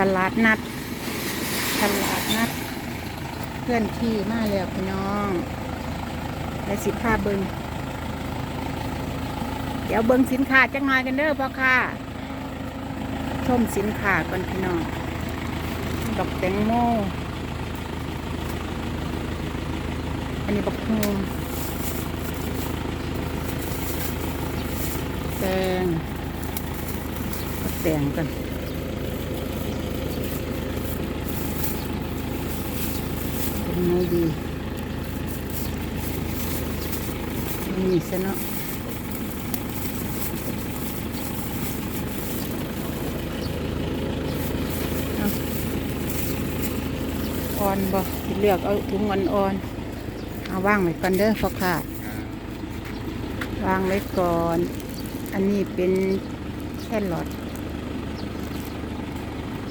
ตลาดนัด ตลาดนัด เพื่อนที่มาแล้วพี่น้อง และสินค้าเบิงเดี๋ยวเบิงสินค้าจังหน่อยกันเด้อพ่อค่ะ ชมสินค้าก่อนพี่น้อง ดอกแตงโม อันนี้บักฮูมแตงบักแตงกัน เป็นไงดีนี่ซะเนาะเอาอ่อนบ่เลือกเอาถุงอ่อนๆเอาว่างไว้ก่อนเด้อพ่อค่ะวางไว้ก่อน อันนี้เป็นแค่หลอด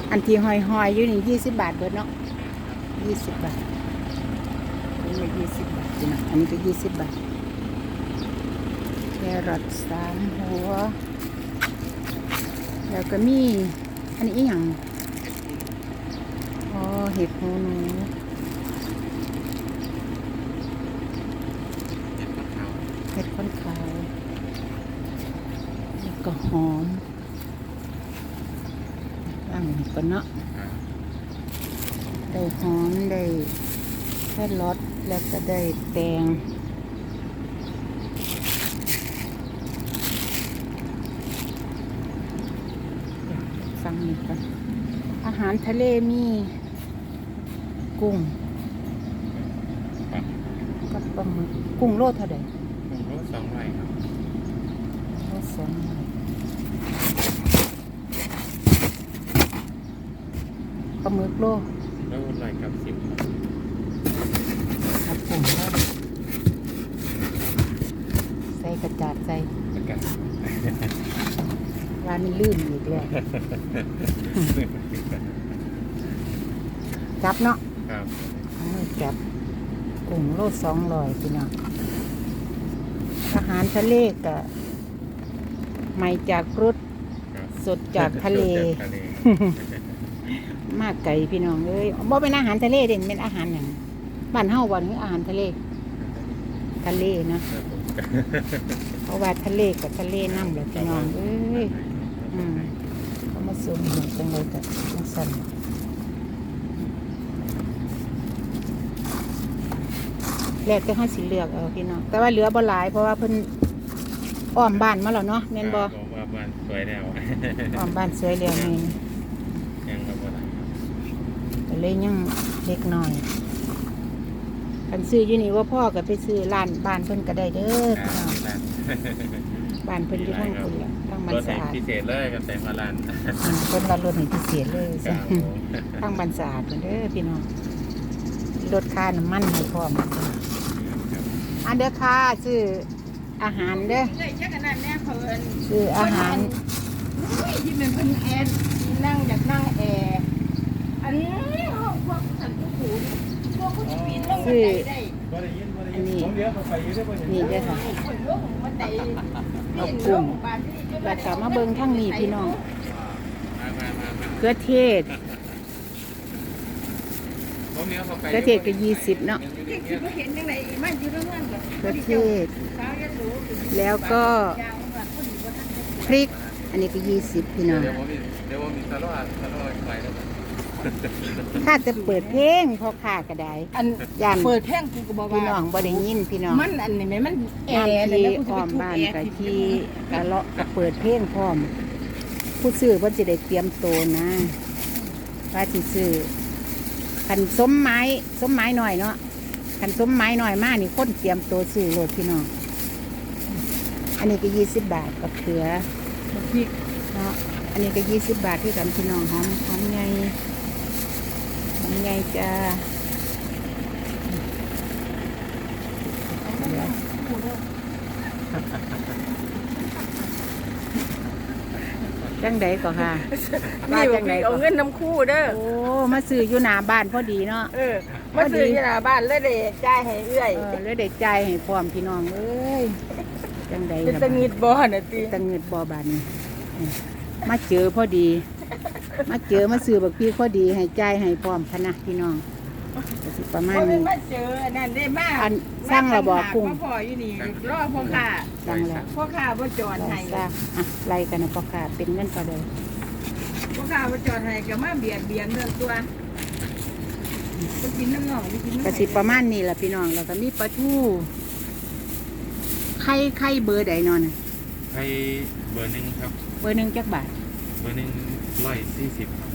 อันที่หอยหอยๆอยู่นี่ยี่สิบบาทเบิดเนาะยี่สิบบาท นนี้ยี่สิบบาทพี่น้องอันนี้ก็ยี่สิบบาทแครอทสามหัว แล้วก็มี อันนี้อีหยังอ๋อเห็ดหูหนูเห็ดข้นขาวแล้วก็หอมย่างนี้ก่อนเนาะได้หอมได้แค่รส แล้วก็ได้แตงฟังนี่ก่อนอาหารทะเลมีกุ้งครับกับปลาหมึกกุ้งโลเท่าไหร่ผมรู้สองใบครับโลสองหน่อยปลาหมึกโลแล้วไรกับสิบ ครับครับผมครับใส่กระจาดใส่ประกาศร้านนี้ลื่นอีกแล้วจับเนาะครับเอามือจับกุ้งโลสองร้อยพี่น้องอาหารทะเลกะใหม่จากรุดครับสดจากทะเลสดจากทะเลมากไก่พี่น้องเอ้ยบ่เป็นอาหารทะเลเด่นเป็นอาหารอย่าง บ้านเฮาวันคืออาหารทะเล ทะเลเนาะครับผมเพราะว่าทะเลกับทะเลน้ำแหละพี่น้องเอ้ยอืมเขามาส่งเห็นจังเลยกับจังสันแล้วแต่ห้าสิเลือกเอาพี่น้องแต่ว่าเหลือบ่หลายเพราะว่าเพิ่นอ้อมบ้านมาแล้วเนาะแม่นบ่ครับผมว่าบ้านสวยแล้วอ้อมบ้านสวยแล้วนี่ยังครับบ่ได้ก็เลยยังเล็กน้อย คันซื้ออยู่นี่ว่าพ่อก็ไปซื้อร้านบ้านเพิ่นก็ได้เด้อคพี่รับน้องร้านบ้านเพิ่นอยู่ทางคุณละทางบ้านรถสะให้อาดพิเศษเลยกันแต่มาร้านอืมเพิ่นว่ารถนี่พิเศษเลยคจ้ะรับผมทางบ้านสะอาดเพิ่นเด้อพี่น้องลดค่าน้ำมันให้พร้อมอันเด้อค่ะซื้ออาหารเด้อเลยจักอันนั้นแน่เพิ่นซื้ออาหารอุ้ยที่เป็นเพิ่นแอร์นั่งอยากนั่งแอร์อันนี้ห้องพวกสันตุขูนพวกเขาจะปีน ลงบันไดได้บ่นบ่ได้อันนี้ผมเลี้ยวไปอยู่ได้บ่เห็นนี่เด้อค่ะคนลงบันไดเอากุ้งแล้วก็มาเบิ่งทางนี้พี่น้องเกลือเทศเลี้ยวเข้าไปเกลือเทศก็ยี่สิบเนาะเกลือเทศแล้วก็พริก อันนี้ก็ยี่สิบพี่น้องเดี๋ยวผมมีเดี๋ยวผมมีตลอดตลอดไปแล้ว กันถ้าจะเปิดเพลงพอค่าก็ได้อันย่านเปิดแท่งกูก็บ่พี่น้อว่างบ่ได้ยินพี่น้องมันอันนี้แม่มันแอย่านร์นั่นที่แหละกูจะอ้อไปมทุบบ้านแอร์ก็ที่ที่กะเลาะก็เปิดเพลงพร้อม ผู้ซื้อเพิ่นสิได้เตรียมตัวนะว่าสิซื้อคันสมไม้สมไม้หน่อยเนาะคันสมไม้หน่อยมากนี่คนเตรียมตัวซื้อโลดพี่น้องอันนี้ก็ยี่สิบบาทกับเขือพริกเนาะอันนี้ก็ยี่สิบบาทที่กันพี่น้องหอมหอมไง หอมไงจ้าจังใดก็ค่ะนี่ว่าบจัอกงใดพี่ก็เอาเงินน้ำคู่เด้อ โอ้มาซื้ออยู่หน้าบ้านพอดีเนาะ เออ มาซื้อที่หน้าบ้านเลยเด้จ่ายให้เอื้อย เออเลยได้ใจายให้พร้อมพี่น้องเอ้ยจังใดเป็นล่ะตะงิดบ่น่ะติตังเงิดบ่บานนี้อืมมาเจอพอดี มาเจอมาซื้อบักพี่ข้อดีให้จ่ายให้พร้อมพะนะพี่น้องก็สิประมาณเพราะมันนี้ มาเจออันนั่นได้มากอันสร้างระบอกกุ้ง พ่ออยู่นี่รอพ่อข้าสั่งแล้วพ่อข้าบ่จอดลองให้ซากอะไล่กันนะพ่อค่ะเป็นเงินก็เลยพ่อข้าบ่จอดให้ก็มาเบียดเบียนเรื่องตัวก็กินน้ำหนองไปกินน้ำก็สิประมาณนี้แหละพี่น้องแล้วก็มีปลาทูไข่ไข่เบอร์ใดนอนน่ะ ให้เบอร์หนึ่งครับ เบอร์หนึ่งจักบาท เบอร์หนึ่ง ร้อยสี่สิบครับ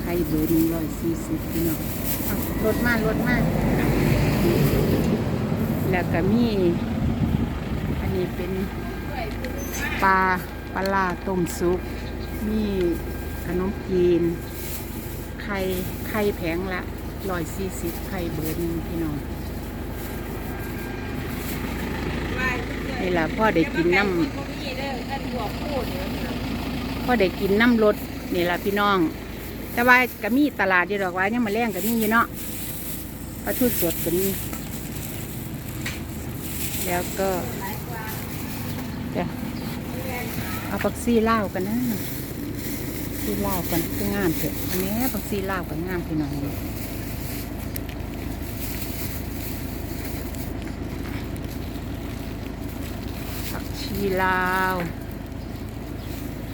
ไข่เบอร์หนึ่งร้อยสี่สิบพี่น้องเอาลดมาลดมาแล้วก็มี อันนี้เป็นปลาปลาต้มซุป มีขนมจีน ไข่ไข่แผงละร้อยสี่สิบไข่เบอร์หนึ่งพี่น้องนี่ละพ่อได้กินน้ำ อได้กินน้ำรสนี่ละพี่น้อง แต่ว่าก็มีตลาดเดียวดอกว่ายังมาแรงก็มีอยู่เนาะปลาทูสดก็มีแล้วก็จะเอาปักซี่เล่ากันนะซี่เล่ากันคืองามเถอะอันนี้ปักซี่เล่ากันงามพี่น้องผักชีลาว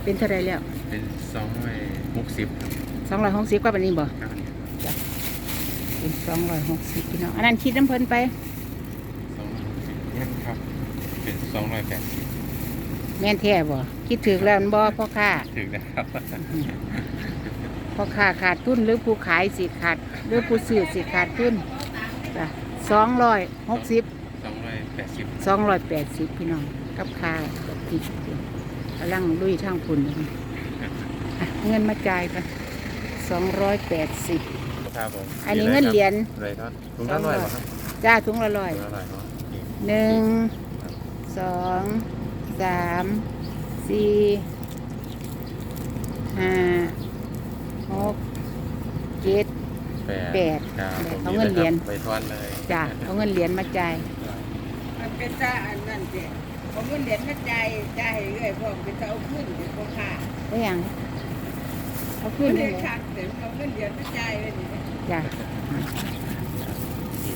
เป็นเท่าไรแล้วเป็นสองร้อยหกสิบครับสองร้อยหกสิบกว่าปันนี้บ่ครับเป็นสองร้อยหกสิบพี่น้องอันนั้นคิดน้ำเพลินไปสองร้อยหกสิบยังครับ เป็นสองร้อยแปดสิบแม่นแท้บ่คิดถึกแล้วมันบ่พ่อค้าถึงนะครับพ่อค้าขาดทุนหรือผู้ขายสิขาดหรือผู้ซื้อสิขาดทุนจ้ะสองร้อยหกสิบสองร้อยแปดสิบสองร้อยแปดสิบพี่น้องกับค่ากับติด กำลังลุยทางพุ่นอยู่อะเงินมาจ่ายกันสองร้อยแปดสิบครับผมอันนี้เงินเหรียญเลยครับถุงละร้อยเหรอครับจ้าถุงละร้อยถุงละร้อยเนาะนี่หนึ่งสองสามสี่ห้าหกเจ็ดแปดแปดครับผมเอาเงินเหรียญไปทอนเลยจ้ะเอาเงินเหรียญมาจ่ายมันเป็นตาอันนั้นเจ้ ผมเงินเดือนมาจ่ายจ่ายให้เรื่อยพ่อเป็นตาเอาขึ้นเป็นพ่อข้าได้ยังเอาเงิขึ้นนเลเดืยอนขาดแต่เอาเงินเดือนมาจ่ายเลยนี่จ้ะ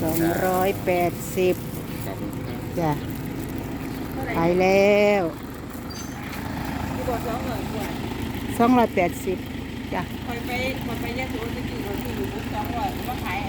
สองร้อยแปดสิบขอบคุณครับจ้ะเท่าไหร่ไปแล้วที่บอกสองร้อยกว่าสองร้อยแปดสิบจ้ะ คอยไปคอยไปยะโสจะกี่คนที่อยู่สองร้อยมาขาย